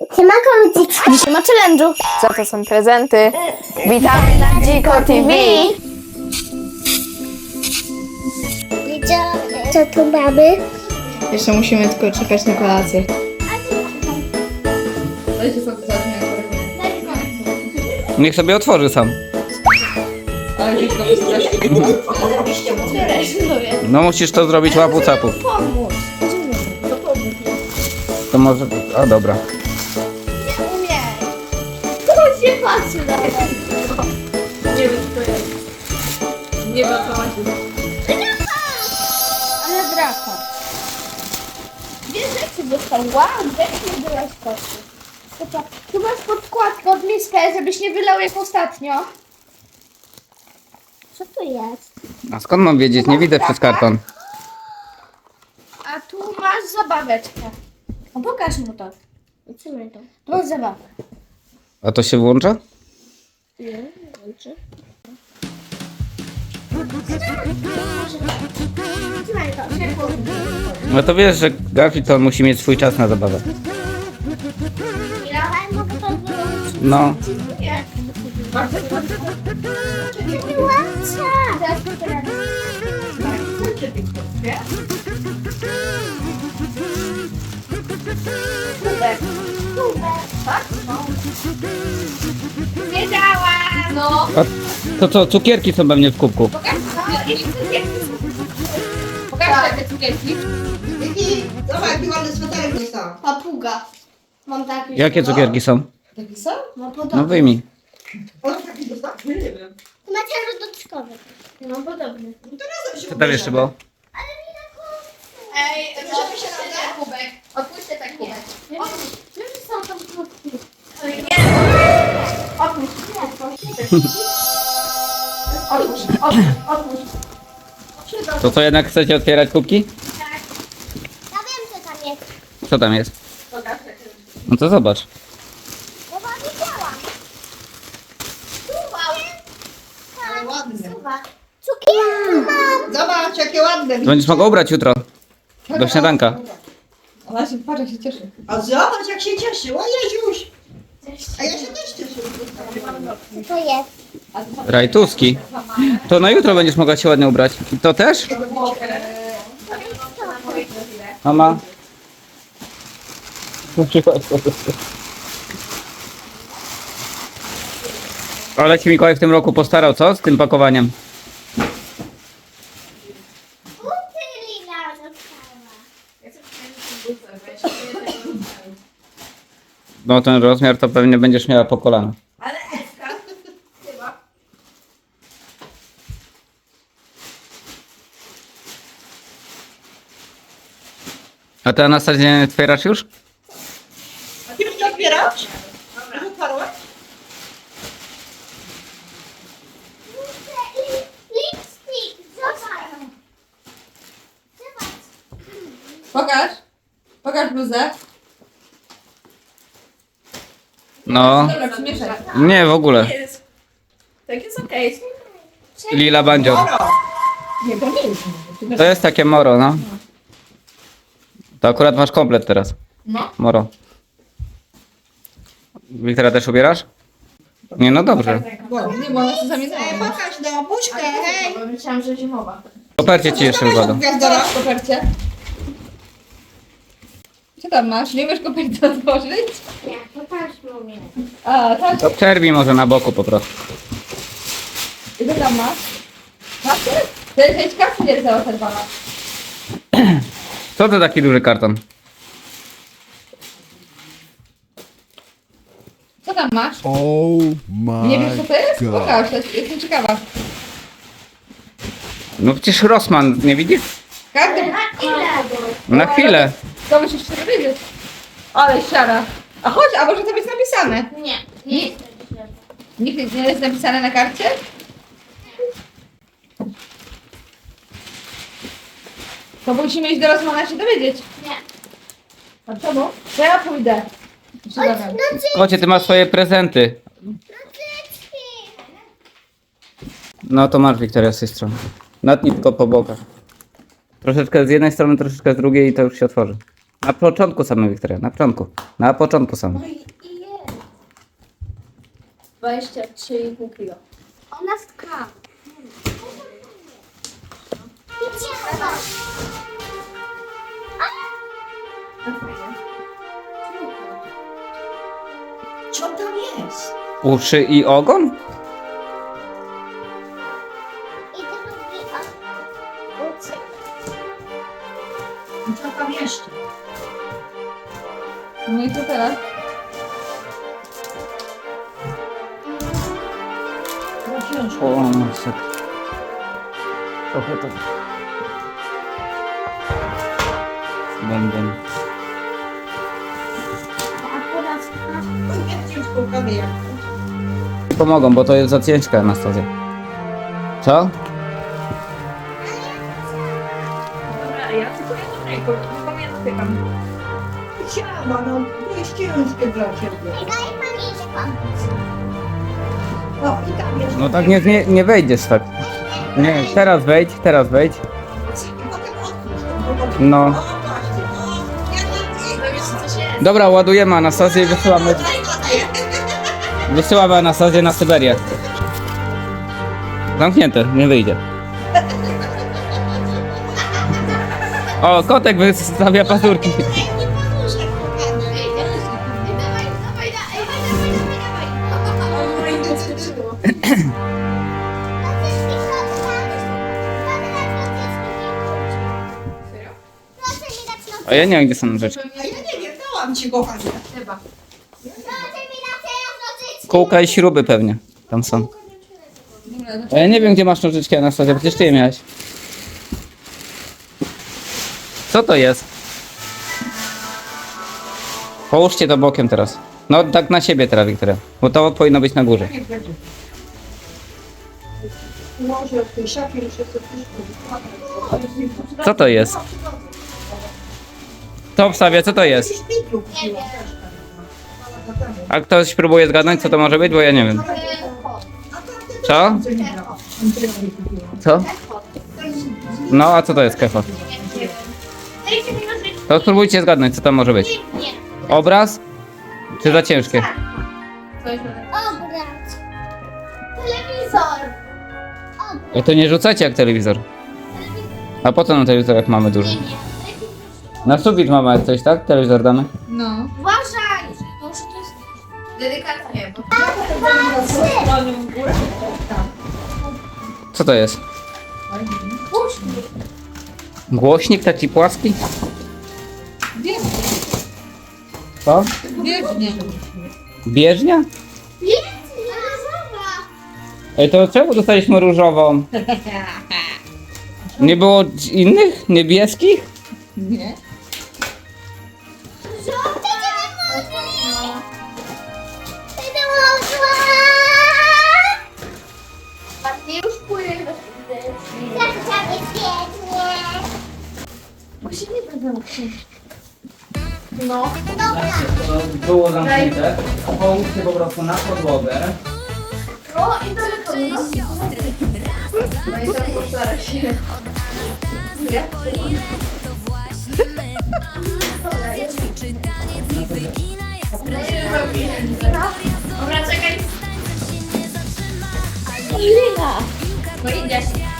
Siema komiczki. Dzisiaj ma challenge'u. Co to są prezenty? Witamy na Dziko TV. Wiecie, co tu mamy? Jeszcze musimy tylko czekać na kolację. Niech sobie otworzy sam. No musisz to zrobić łapu capu. To może... A dobra. Się patrzy na Ale draka. Dwie rzeczy dostał. Wow, rzeczy nie byłaś koszy. Tu masz podkładkę od miskę, żebyś nie wylał jak ostatnio. Co to jest? A skąd mam wiedzieć? Nie widzę przez karton. A tu masz zabaweczkę. No pokaż mu to. Co to? Tu masz zabawkę. A to się włącza? Nie, ciepło. No to wiesz, że Garfield musi mieć swój czas na zabawę. No. Kubek. Kubek. Tak? Wiedziałam. No. A to co, cukierki są pewnie w kubku. Pokaż, no, cukierki. Pokażę te cukierki. Wiki, zobacz, jaki ładny sweterek dostał. Papuga. Mam taki. Jakie cukierki są? Taki sam? No No podobny. wyjmij. On taki dostał? Nie wiem. Materiał dodatkowy. No podobny. No to razem się Co tam jeszcze było? Ej, otwórzcie ten kubek. Otwórzcie ten kubek. Już są tam krótki. Otwórz. Otwórz, otwórz, otwórz. To co, jednak chcecie otwierać kubki? Ja wiem, co tam jest. Co tam jest? No to zobacz. Bo wam widziałam. Suwa. Ale ładny. Suwa. Cukierki mam. Zobacz, jakie ładne. To będziesz mogła ubrać jutro. Do śniadanka. Ona się, patrz jak się cieszy. A zobacz, jak się cieszy. O Jeziuś. A ja się też cieszę. Co to jest? Rajtuski. To na jutro będziesz mogła się ładnie ubrać. I to też? Mama. Ale ci Mikołaj w tym roku postarał, co? Z tym pakowaniem. Buty Lila dostała. No ten rozmiar to pewnie będziesz miała po kolana. Ale Eska chyba. A ty Anastazja nie otwierasz już? A ty już nie otwierasz? Już otwarłaś? Lipstick. Zobacz. Zobacz. Pokaż. Pokaż bluzę. No. Dobra, przymieszaj. Nie, w ogóle. Jest. Tak jest okej. Lila bandzior. Nie, to nie jest. To jest takie moro, no. To akurat masz komplet teraz. No. Moro. Wiktora też ubierasz? Nie, no dobrze. Bo, nie, bo ona się zamieniała. Ej, pokaż no, buźkę, hej. Bo myślałam, że zimowa. Popercie ci jeszcze wykładą. Gwiazdora. Zobacz kopercie. Co tam masz? Nie umiesz koperty otworzyć? Nie, pokaż mamie. A, tak. To przerwij może na boku po prostu. I co tam masz? Papier? To jest jakaś kartę cała czerwona. Co to taki duży karton? Co tam masz? Oh my Nie wiesz co to jest? God. Pokaż, to jest- jestem ciekawa. No przecież Rossmann, nie widzisz? Ile? Na chwilę. To musisz się dowiedzieć. Ale siara. A chodź, a może to jest napisane? Nie, nie jest źle. Nikt nie jest napisane na karcie? To musimy iść do Rosmana się dowiedzieć. Nie. A czemu? To ja pójdę. Chodź, no ty, Kocie, ty masz swoje prezenty. no. No to masz Wiktoria z tej strony. Natnij tylko po bokach. Troszeczkę z jednej strony, troszeczkę z drugiej i to już się otworzy. Na początku same, Wiktoria, na początku. Na początku same. No i, i jest. 23,5 kg. Ona skała. Co tam jest? Uszy i ogon? No i? No ciężko. O, masek. Trochę to... Ciężko kamień. Pomogą, bo to jest za ciężka Anastazja. Co? Dobra, ja tylko jedną ręką, tylko mnie dotykam. No to jest ciężkie dla ciebie. No i tam jest. No tak nie, nie, nie wejdziesz tak. Nie, teraz wejdź, teraz wejdź. I potem otwórz to, bo- No. O, właśnie, o, ja nie Wiesz co się jest? Dobra, ładujemy Anastazję i wysyłamy, wysyłamy Anastazję na Syberię. Zamknięte, nie wyjdzie. O, kotek wystawia pazurki. A ja nie wiem, gdzie są rzeczy. A ja nie wiem, dałam ci kochanie. Chyba. Kółka i śruby pewnie. Tam są. No A ja nie wiem, gdzie masz nożyczki, Anastazja, przecież ty je miałeś. Co to jest? Połóżcie to bokiem teraz. No tak na siebie teraz, Wiktoria. Bo to powinno być na górze. Niech będzie. Może w tej szafie coś Co to jest? To wstawia, co to jest? A ktoś próbuje zgadnąć, co to może być? Bo ja nie wiem. Co? Co? No, a co to jest kefa? To spróbujcie zgadnąć, co to może być. Obraz? Czy za ciężkie? Obraz. Telewizor. I to nie rzucacie jak telewizor. A po co nam telewizor, jak mamy duży? Na sufit mamy jak coś, tak? Telewizor damy? No. Uważaj. Może to jest... Delikatnie, bo Co to jest? Puśnij. Głośnik taki płaski? biegnie, Co? biegnie. Bieżnia? Jest, różowa. Ej, to czemu dostaliśmy różową? Nie było innych? Niebieskich? Nie. No. Dobra. To było zamknięte. Połóżcie po prostu na podłogę. O, i daleko. No. No i teraz postaraj się. Ja? Dobra, czekaj. Lina. No idziesz.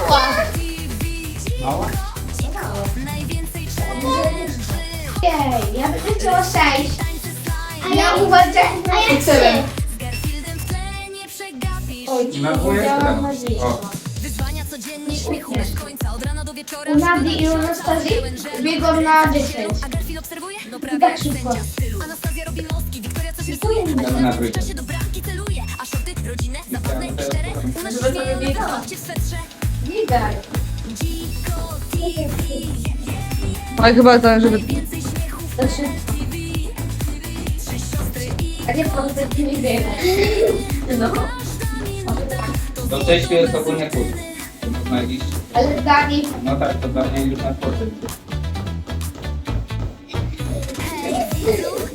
Mała. Mała? najwięcej challenge. Ej, ja będę chciała sześć. A ja uważam na Seven. Z Garfieldem w tle nie przegapisz. O. Wyzwania codziennie, śmiechu bez końca, od rana do wieczora. U Nadi i u Anastazji biegł na 10. A Garfield obserwuje? No I tak szybko. sędzia stylu. Anastazja robi mostki, Wiktoria coś to rysuje. jest A Damy na trójkę. w czasie do bramki celuje. A szorty rodzinne, zabawne i szczere. U nas Żeby śmieją biegała. W TV, Ale chyba to, żeby... w Znaczy, a nie że nie wiem. No. Do sześciu jest ogólnie kurs. Ale Dani, No tak, to pewnie już na sporty.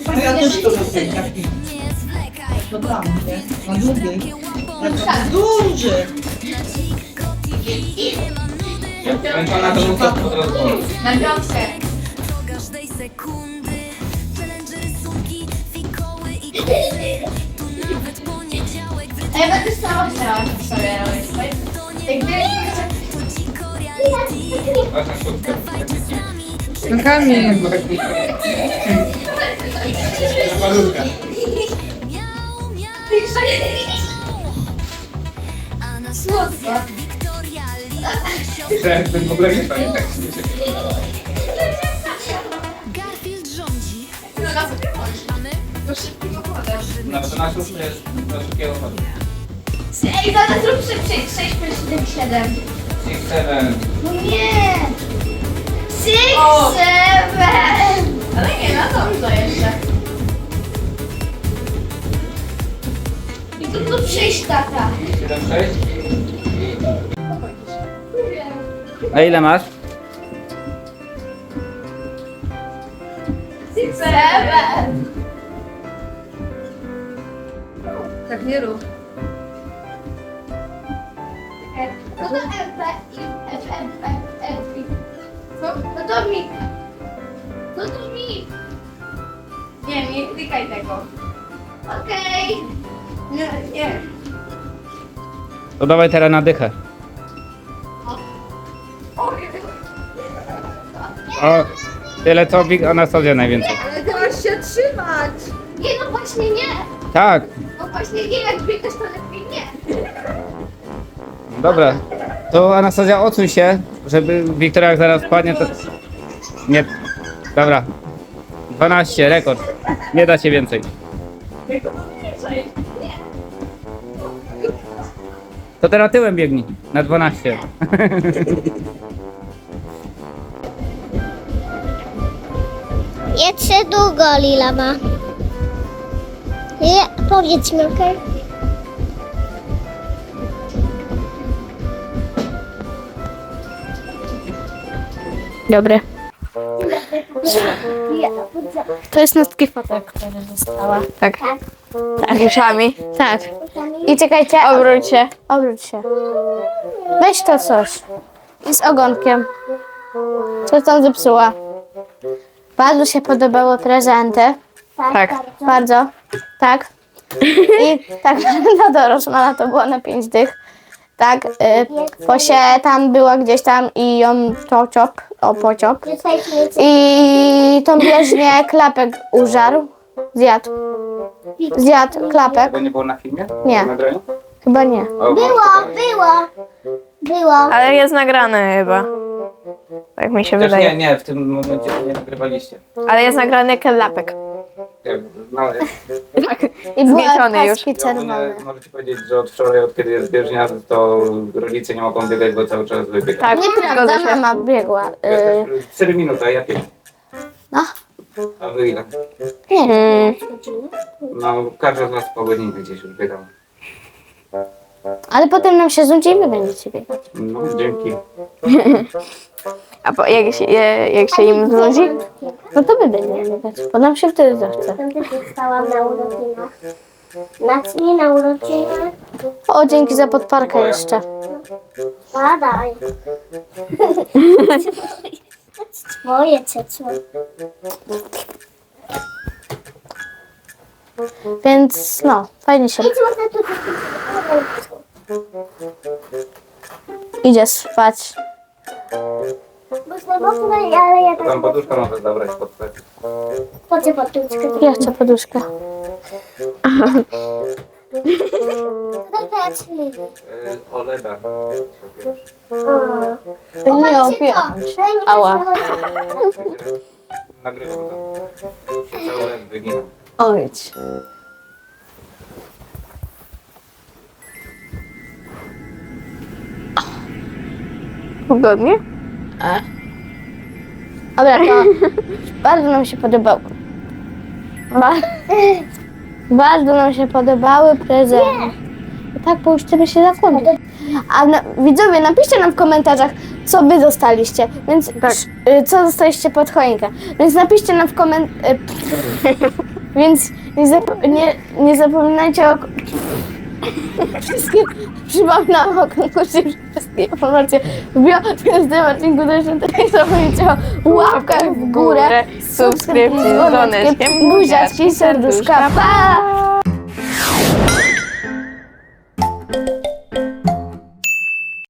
A ja też to taki. Na długiej. takie łapą Tak duży. Na dziko TV. Nie ma nudy, Zmęczona to muszę od razu. Na piątkę. do każdej sekundy. Challenge, rysunki, fikoły i quizy. Tu nawet poniedziałek w A ja będę sama chciała sobie robić. to nie Jakby... to dziko reality. Wasza szóstka. Dawajcie z nami. Nogami. Miau, miau. A na słodkach Lee. To w ogóle nie pamiętam. Garfield rządzi, No na a my To szybkiego podasz. No to na szóstkę jest do szybkiego chodu. Ej, zaraz zrób szybciej. 6 plus 7, 7. Six, seven. No nie! Six, O! seven! Ale nie, na dobrze jeszcze. I tu tu przyjść tata. Siedem, sześć. A ile masz? Six, seven! Tak nie rób. No to F, F, F, F, F. Co? No to mi. No to mi. Nie, nie klikaj tego. Okej. Nie, nie. To dawaj teraz na dychę. O, tyle co Big Anastazja najwięcej. Ale masz się trzymać. Nie, no właśnie nie. Tak, No właśnie nie, jak biegasz to lepiej nie. dobra. To Anastazja odsuń się, żeby Wiktoria jak zaraz spadnie to... Nie. Dobra. 12, rekord. Nie da się więcej. To teraz tyłem biegnij. Na 12. Jeszcze długo Lila ma. Nie, powiedz mi, okej? Dobry. To jest nastki fotek, która została. Tak. Tak. Uszami. Tak. I czekajcie. Obróć się. Obróć się. Weź to coś. I z ogonkiem. Co tam zepsuła? Bardzo się podobały prezenty. Tak. Bardzo. Tak. I tak, no to Rosmana to było na pięć dych. Tak, y, Posie tam była gdzieś tam i ją czociop, o pociop. I tą bieżnię klapek użarł. Zjadł. Zjadł klapek. Tego nie było na filmie? Nie. Na nagraniu? Chyba nie. O, Było, było. Było. Ale jest nagrane chyba. Tak mi się Chociaż nie, wydaje. nie, w tym momencie nie nagrywaliście. Ale jest nagrany klapek. Ja, no, ja, I były Zgnieciony już. czerwone. ogólnie możecie powiedzieć, że od wczoraj, od kiedy jest bieżnia, to rodzice nie mogą biegać, bo cały czas wybiegać. Tak, Nieprawda, zgodzę się. mama biegła. Ja Y, też 4 minuty, a ja 5. No. A wy ile? nie No, każdy z nas po godzinie gdzieś już biegał. Ale potem nam się znudzi i wy będziecie biegać. No, dzięki. a po, jak, się, je- jak się im znudzi? No to wy będziecie biegać, bo nam się wtedy zachce. Dostałam na urodzinach. Na, nie na urodzinach, O, dzięki za podparkę jeszcze. badaj. Twoje ciecło. Więc no, fajnie się Idź tu idzie spać. Bo z mocno, ale ja Tam poduszkę możesz zabrać pod plecak. chodzę pod tuczkę. Ja chcę poduszkę. Dobra, czyli. Yy, Oleda. Nie opie. Ała. Nagrywam to. Cały led wyginam. Ojdź. Wygodnie? Dobra, to bardzo nam się podobało. Ba- bardzo nam się podobały prezenty. Tak, bo już chcemy się zakończyć. A na, widzowie, napiszcie nam w komentarzach, co wy dostaliście. Więc Tak. y, co dostaliście pod choinkę. Więc napiszcie nam w koment... y, Więc nie, nie, nie zapominajcie o... Wszystkie, przypomnę o konkursie wszystkie informacje. W bio w każdym odcinku też nie zapomnijcie o łapkach w górę, subskrypcji, dzwoneczkiem, dzwoneczkiem, buziaczki, serduszka, pa!